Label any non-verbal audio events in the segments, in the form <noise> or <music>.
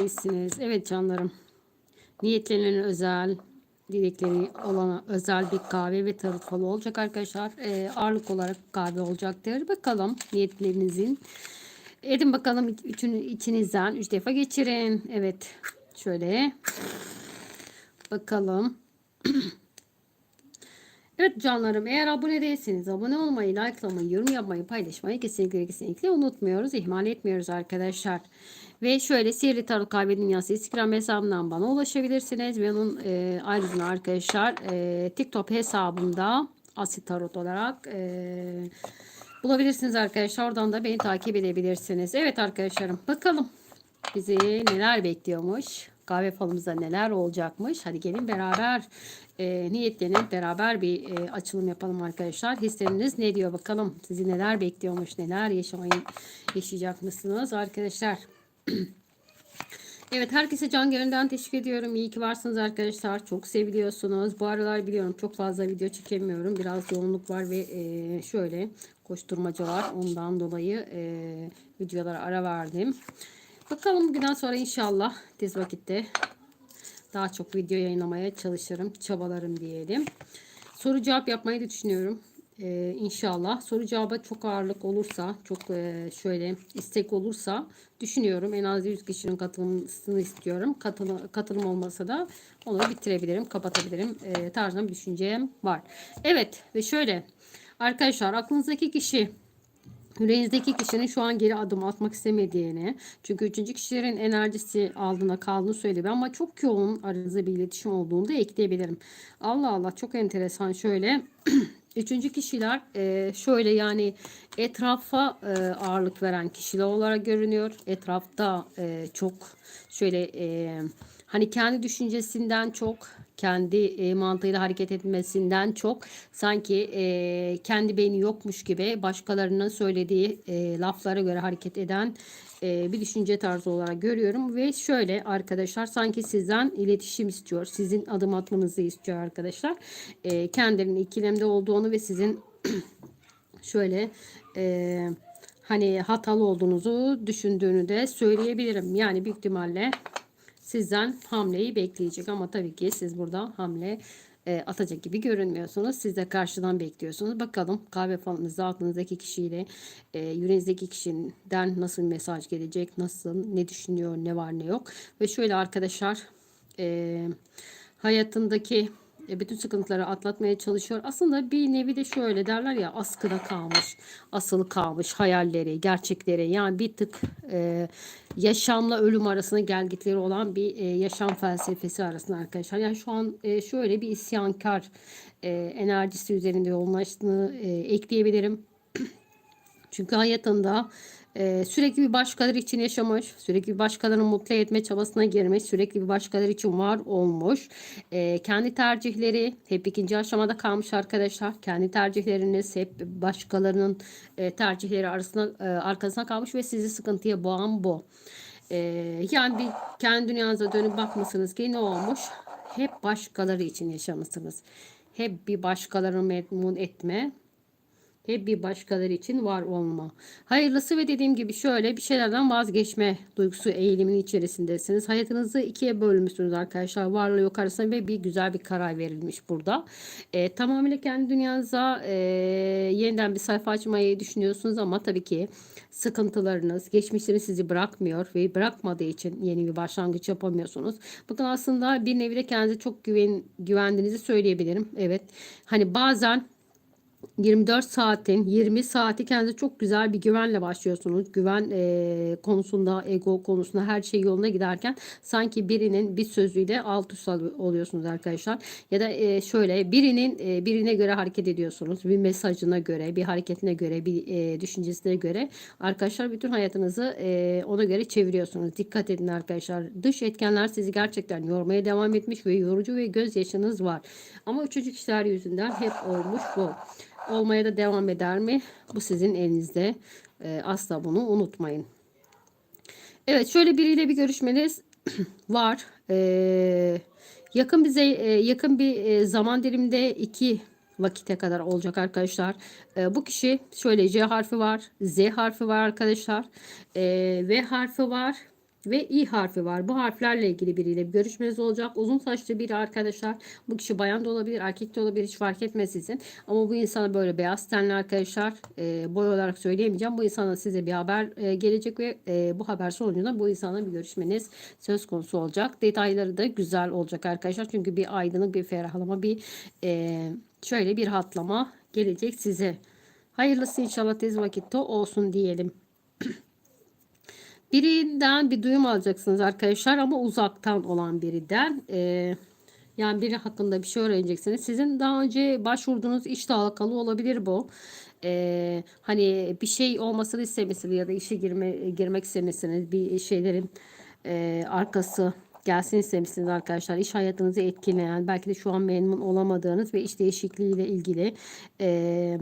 İyisiniz. Evet canlarım. Niyetlerinin özel, dilekleri olan özel bir kahve ve tarot falı olacak arkadaşlar. Ee, ağırlık olarak kahve olacaktır. Bakalım niyetlerinizin. Edin bakalım üçünü içinizden üç defa geçirin. Evet. Şöyle. Bakalım. <clears throat> Evet canlarım eğer abone değilseniz abone olmayı, likelamayı, yorum yapmayı, paylaşmayı kesinlikle kesinlikle unutmuyoruz. ihmal etmiyoruz arkadaşlar. Ve şöyle Sihirli Tarot Kahve Dünyası Instagram hesabından bana ulaşabilirsiniz. Ve onun e, ayrıca arkadaşlar e, TikTok hesabımda Asit Tarot olarak e, bulabilirsiniz arkadaşlar. Oradan da beni takip edebilirsiniz. Evet arkadaşlarım bakalım bizi neler bekliyormuş. Kahve falımızda neler olacakmış. Hadi gelin beraber e, niyetlenip beraber bir e, açılım yapalım arkadaşlar. Hisleriniz ne diyor bakalım. Sizi neler bekliyormuş. Neler yaşamayı yaşayacak mısınız arkadaşlar. <clears throat> Evet herkese can gönülden teşekkür ediyorum. İyi ki varsınız arkadaşlar. Çok seviliyorsunuz. Bu aralar biliyorum çok fazla video çekemiyorum. Biraz yoğunluk var ve e, şöyle koşturmaca var. Ondan dolayı e, videolara ara verdim. Bakalım bugünden sonra inşallah tez vakitte daha çok video yayınlamaya çalışırım. Çabalarım diyelim. Soru cevap yapmayı da düşünüyorum. Ee, inşallah soru cevaba çok ağırlık olursa çok e, şöyle istek olursa düşünüyorum en az 100 kişinin katılımını istiyorum Katıl, katılım olmasa da onu bitirebilirim kapatabilirim e, tarzında bir düşüncem var evet ve şöyle arkadaşlar aklınızdaki kişi Yüreğinizdeki kişinin şu an geri adım atmak istemediğini çünkü üçüncü kişilerin enerjisi aldığına kaldığını söyledi ama çok yoğun aranızda bir iletişim olduğunu da ekleyebilirim. Allah Allah çok enteresan şöyle <clears throat> Üçüncü kişiler e, şöyle yani etrafa e, ağırlık veren kişiler olarak görünüyor. Etrafta e, çok şöyle e, hani kendi düşüncesinden çok kendi e, mantığıyla hareket etmesinden çok sanki e, kendi beyni yokmuş gibi başkalarının söylediği e, laflara göre hareket eden e, bir düşünce tarzı olarak görüyorum. Ve şöyle arkadaşlar sanki sizden iletişim istiyor sizin adım atmanızı istiyor arkadaşlar. E, kendilerinin ikilemde olduğunu ve sizin <clears throat> şöyle e, hani hatalı olduğunuzu düşündüğünü de söyleyebilirim. Yani büyük ihtimalle sizden hamleyi bekleyecek ama tabii ki siz burada hamle e, atacak gibi görünmüyorsunuz. Siz de karşıdan bekliyorsunuz. Bakalım kahve falınızda aklınızdaki kişiyle e, yüreğinizdeki kişiden nasıl mesaj gelecek, nasıl, ne düşünüyor, ne var ne yok. Ve şöyle arkadaşlar e, hayatındaki bütün sıkıntıları atlatmaya çalışıyor. Aslında bir nevi de şöyle derler ya askıda kalmış, asılı kalmış hayalleri, gerçekleri yani bir tık e, yaşamla ölüm arasında gelgitleri olan bir e, yaşam felsefesi arasında arkadaşlar. Yani şu an e, şöyle bir isyankar e, enerjisi üzerinde yoğunlaştığını e, ekleyebilirim. <clears throat> Çünkü hayatında ee, sürekli bir başkaları için yaşamış, sürekli bir başkalarını mutlu etme çabasına girmiş, sürekli bir başkaları için var olmuş. Ee, kendi tercihleri hep ikinci aşamada kalmış arkadaşlar. Kendi tercihleriniz hep başkalarının e, tercihleri arasında e, arkasına kalmış ve sizi sıkıntıya boğan bu. Ee, yani bir kendi dünyanıza dönüp bakmışsınız ki ne olmuş? Hep başkaları için yaşamışsınız. Hep bir başkalarını memnun etme, hep bir başkaları için var olma. Hayırlısı ve dediğim gibi şöyle bir şeylerden vazgeçme duygusu eğiliminin içerisindesiniz. Hayatınızı ikiye bölmüşsünüz arkadaşlar. Varlığı yok arasında ve bir güzel bir karar verilmiş burada. E, tamamıyla kendi dünyanıza e, yeniden bir sayfa açmayı düşünüyorsunuz ama tabii ki sıkıntılarınız, geçmişleriniz sizi bırakmıyor ve bırakmadığı için yeni bir başlangıç yapamıyorsunuz. Bakın aslında bir nevi de kendinize çok güven, güvendiğinizi söyleyebilirim. Evet. Hani bazen 24 saatin 20 saati kendinize çok güzel bir güvenle başlıyorsunuz. Güven e, konusunda, ego konusunda her şey yoluna giderken sanki birinin bir sözüyle alt üst oluyorsunuz arkadaşlar. Ya da e, şöyle birinin e, birine göre hareket ediyorsunuz. Bir mesajına göre, bir hareketine göre, bir e, düşüncesine göre arkadaşlar bütün hayatınızı e, ona göre çeviriyorsunuz. Dikkat edin arkadaşlar. Dış etkenler sizi gerçekten yormaya devam etmiş ve yorucu ve gözyaşınız var. Ama üçüncü kişiler yüzünden hep olmuş bu olmaya da devam eder mi? Bu sizin elinizde. E, asla bunu unutmayın. Evet şöyle biriyle bir görüşmeniz <clears throat> var. E, yakın bize e, yakın bir e, zaman diliminde iki vakite kadar olacak arkadaşlar. E, bu kişi şöyle C harfi var, Z harfi var arkadaşlar. E, v harfi var. Ve i harfi var. Bu harflerle ilgili biriyle bir görüşmeniz olacak. Uzun saçlı biri arkadaşlar. Bu kişi bayan da olabilir, erkek de olabilir. Hiç fark etmez sizin. Ama bu insana böyle beyaz tenli arkadaşlar e, boy olarak söyleyemeyeceğim. Bu insana size bir haber e, gelecek ve e, bu haber sonucunda bu insana bir görüşmeniz söz konusu olacak. Detayları da güzel olacak arkadaşlar. Çünkü bir aydınlık, bir ferahlama, bir e, şöyle bir rahatlama gelecek size. Hayırlısı inşallah tez vakitte olsun diyelim. Birinden bir duyum alacaksınız arkadaşlar ama uzaktan olan birinden. Ee, yani biri hakkında bir şey öğreneceksiniz. Sizin daha önce başvurduğunuz işle alakalı olabilir bu. Ee, hani bir şey olmasını istemesiniz ya da işe girme, girmek istemesiniz. Bir şeylerin e, arkası gelsin istemişsiniz arkadaşlar. İş hayatınızı etkileyen belki de şu an memnun olamadığınız ve iş değişikliğiyle ilgili eee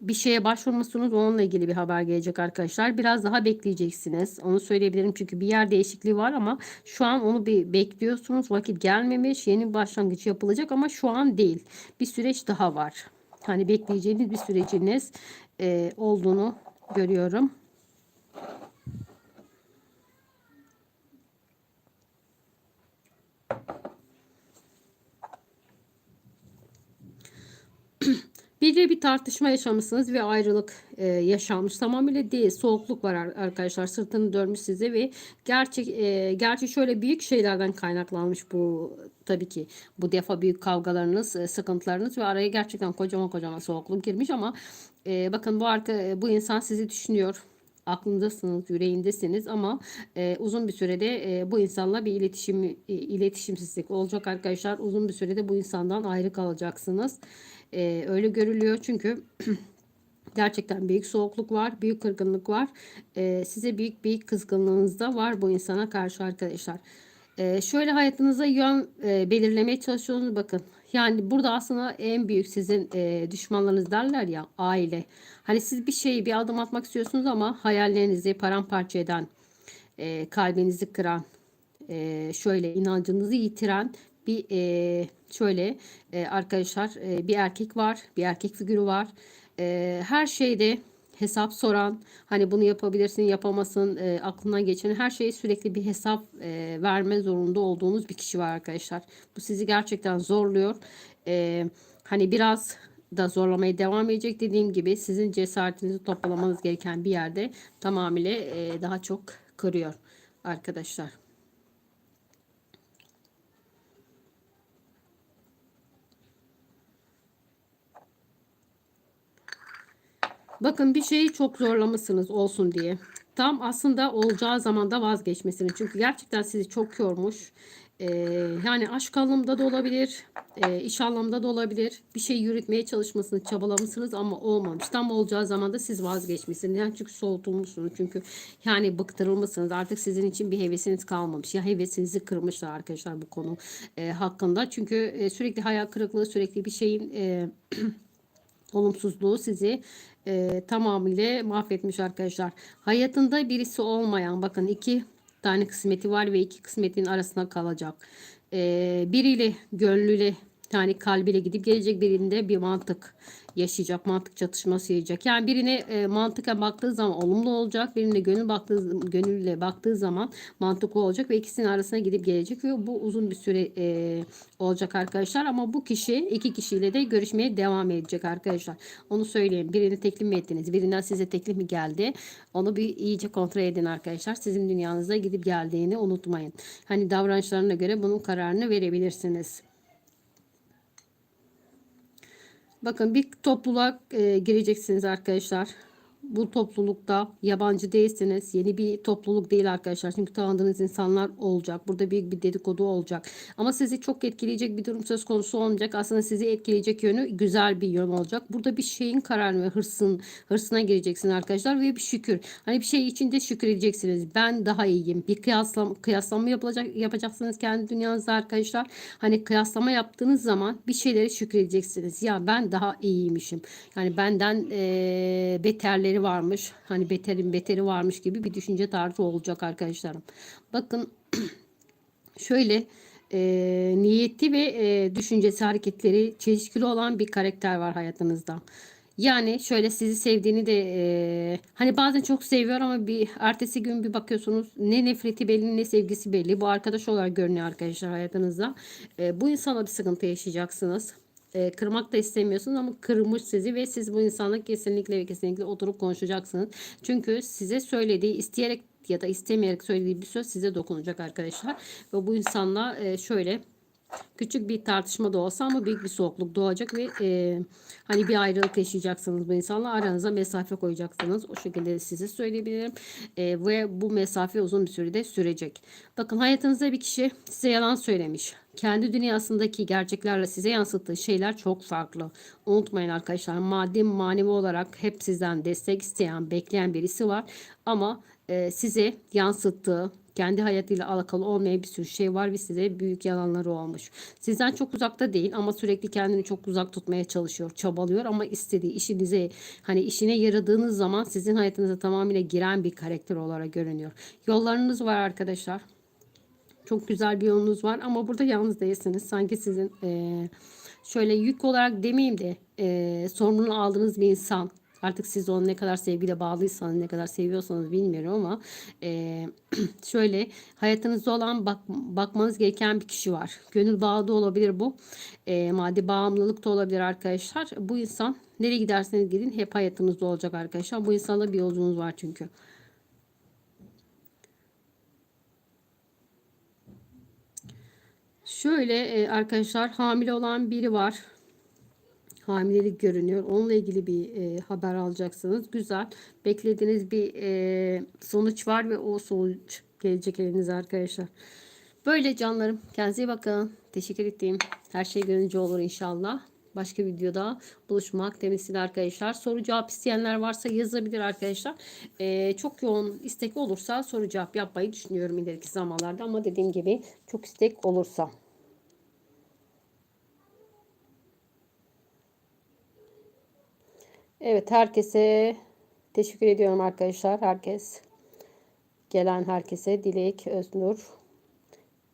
bir şeye başvurmuşsunuz onunla ilgili bir haber gelecek arkadaşlar. Biraz daha bekleyeceksiniz. Onu söyleyebilirim çünkü bir yer değişikliği var ama şu an onu bir bekliyorsunuz. Vakit gelmemiş. Yeni bir başlangıç yapılacak ama şu an değil. Bir süreç daha var. Hani bekleyeceğiniz bir süreciniz e, olduğunu görüyorum. Biriyle bir tartışma yaşamışsınız ve ayrılık e, yaşanmış. Tamamıyla değil. Soğukluk var arkadaşlar. Sırtını dönmüş size ve gerçek e, gerçi şöyle büyük şeylerden kaynaklanmış bu tabii ki. Bu defa büyük kavgalarınız, e, sıkıntılarınız ve araya gerçekten kocaman kocaman soğukluk girmiş ama e, bakın bu arka bu insan sizi düşünüyor aklındasınız, yüreğindesiniz ama e, uzun bir sürede e, bu insanla bir iletişim e, iletişimsizlik olacak arkadaşlar. Uzun bir sürede bu insandan ayrı kalacaksınız. E, öyle görülüyor çünkü <clears throat> gerçekten büyük soğukluk var, büyük kırgınlık var. E, size büyük bir kızgınlığınız da var bu insana karşı arkadaşlar. E, şöyle hayatınıza yön e, belirlemeye çalışıyorsunuz bakın. Yani burada aslında en büyük sizin e, düşmanlarınız derler ya aile. Hani siz bir şeyi bir adım atmak istiyorsunuz ama hayallerinizi paramparça eden, e, kalbinizi kıran, e, şöyle inancınızı yitiren bir e, şöyle e, arkadaşlar e, bir erkek var, bir erkek figürü var. E, her şeyde hesap soran, hani bunu yapabilirsin, yapamazsın, e, aklından geçen her şeyi sürekli bir hesap e, verme zorunda olduğunuz bir kişi var arkadaşlar. Bu sizi gerçekten zorluyor. E, hani biraz da zorlamaya devam edecek. Dediğim gibi sizin cesaretinizi toplamanız gereken bir yerde tamamıyla e, daha çok kırıyor arkadaşlar. Bakın bir şeyi çok zorlamışsınız olsun diye. Tam aslında olacağı zamanda vazgeçmesini. Çünkü gerçekten sizi çok yormuş. Ee, yani aşk anlamında da olabilir, e, iş anlamında da olabilir. Bir şey yürütmeye çalışmasını çabalamışsınız ama olmamış. Tam olacağı zaman da siz vazgeçmişsiniz. Yani çünkü soğutulmuşsunuz. Çünkü yani bıktırılmışsınız. Artık sizin için bir hevesiniz kalmamış. Ya hevesinizi kırmışlar arkadaşlar bu konu e, hakkında. Çünkü e, sürekli hayal kırıklığı, sürekli bir şeyin... E, <clears throat> olumsuzluğu sizi e, tamamıyla mahvetmiş arkadaşlar. Hayatında birisi olmayan bakın iki tane kısmeti var ve iki kısmetin arasında kalacak. E, biriyle gönlüyle yani kalbiyle gidip gelecek birinde bir mantık yaşayacak. Mantık çatışması yaşayacak. Yani birine e, mantıken baktığı zaman olumlu olacak. Birine gönül baktığı gönülle baktığı zaman mantıklı olacak ve ikisinin arasına gidip gelecek ve bu uzun bir süre e, olacak arkadaşlar. Ama bu kişi iki kişiyle de görüşmeye devam edecek arkadaşlar. Onu söyleyeyim. Birini teklif mi ettiniz? Birinden size teklif mi geldi? Onu bir iyice kontrol edin arkadaşlar. Sizin dünyanıza gidip geldiğini unutmayın. Hani davranışlarına göre bunun kararını verebilirsiniz. Bakın bir topluluğa e, gireceksiniz arkadaşlar bu toplulukta yabancı değilsiniz. Yeni bir topluluk değil arkadaşlar. Çünkü tanıdığınız insanlar olacak. Burada büyük bir dedikodu olacak. Ama sizi çok etkileyecek bir durum söz konusu olmayacak. Aslında sizi etkileyecek yönü güzel bir yön olacak. Burada bir şeyin kararı ve hırsın, hırsına gireceksin arkadaşlar. Ve bir şükür. Hani bir şey içinde şükür edeceksiniz. Ben daha iyiyim. Bir kıyaslam, kıyaslama yapılacak, yapacaksınız kendi dünyanızda arkadaşlar. Hani kıyaslama yaptığınız zaman bir şeyleri şükredeceksiniz. Ya ben daha iyiymişim. Yani benden e, beterleri varmış. Hani beterin beteri varmış gibi bir düşünce tarzı olacak arkadaşlarım. Bakın <clears throat> şöyle e, niyeti ve e, düşüncesi hareketleri çelişkili olan bir karakter var hayatınızda. Yani şöyle sizi sevdiğini de e, hani bazen çok seviyor ama bir ertesi gün bir bakıyorsunuz ne nefreti belli ne sevgisi belli. Bu arkadaş olarak görünüyor arkadaşlar hayatınızda. E, bu insana bir sıkıntı yaşayacaksınız. E, kırmak da istemiyorsunuz ama kırmış sizi ve siz bu insanla kesinlikle ve kesinlikle oturup konuşacaksınız. Çünkü size söylediği isteyerek ya da istemeyerek söylediği bir söz size dokunacak arkadaşlar. Ve bu insanla e, şöyle küçük bir tartışma da olsa ama büyük bir soğukluk doğacak ve e, hani bir ayrılık yaşayacaksınız bu insanla aranıza mesafe koyacaksınız. O şekilde size söyleyebilirim. E, ve bu mesafe uzun bir sürede sürecek. Bakın hayatınızda bir kişi size yalan söylemiş. Kendi dünyasındaki gerçeklerle size yansıttığı şeyler çok farklı. Unutmayın arkadaşlar maddi manevi olarak hep sizden destek isteyen, bekleyen birisi var. Ama e, size yansıttığı kendi hayatıyla alakalı olmayan bir sürü şey var ve size büyük yalanları olmuş. Sizden çok uzakta değil ama sürekli kendini çok uzak tutmaya çalışıyor, çabalıyor ama istediği işinize hani işine yaradığınız zaman sizin hayatınıza tamamıyla giren bir karakter olarak görünüyor. Yollarınız var arkadaşlar. Çok güzel bir yolunuz var ama burada yalnız değilsiniz. Sanki sizin e, şöyle yük olarak demeyeyim de e, sorumluluğunu aldığınız bir insan Artık siz onu ne kadar sevgiyle bağlıysanız, ne kadar seviyorsanız bilmiyorum ama e, <clears throat> şöyle hayatınızda olan bak, bakmanız gereken bir kişi var. Gönül bağı da olabilir bu. E, maddi bağımlılık da olabilir arkadaşlar. Bu insan nereye giderseniz gidin hep hayatınızda olacak arkadaşlar. Bu insanla bir yolculuğunuz var çünkü. Şöyle e, arkadaşlar hamile olan biri var hamilelik görünüyor. Onunla ilgili bir e, haber alacaksınız. Güzel. Beklediğiniz bir e, sonuç var ve o sonuç gelecek elinize arkadaşlar. Böyle canlarım. Kendinize iyi bakın. Teşekkür ettiğim her şey görünce olur inşallah. Başka videoda buluşmak temizliği arkadaşlar. Soru cevap isteyenler varsa yazabilir arkadaşlar. Ee, çok yoğun istek olursa soru cevap yapmayı düşünüyorum ileriki zamanlarda. Ama dediğim gibi çok istek olursa. Evet herkese teşekkür ediyorum arkadaşlar. Herkes gelen herkese Dilek, Öznur.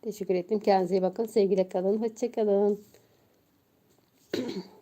Teşekkür ettim. Kendinize iyi bakın. Sevgiyle kalın. Hoşçakalın. <clears throat>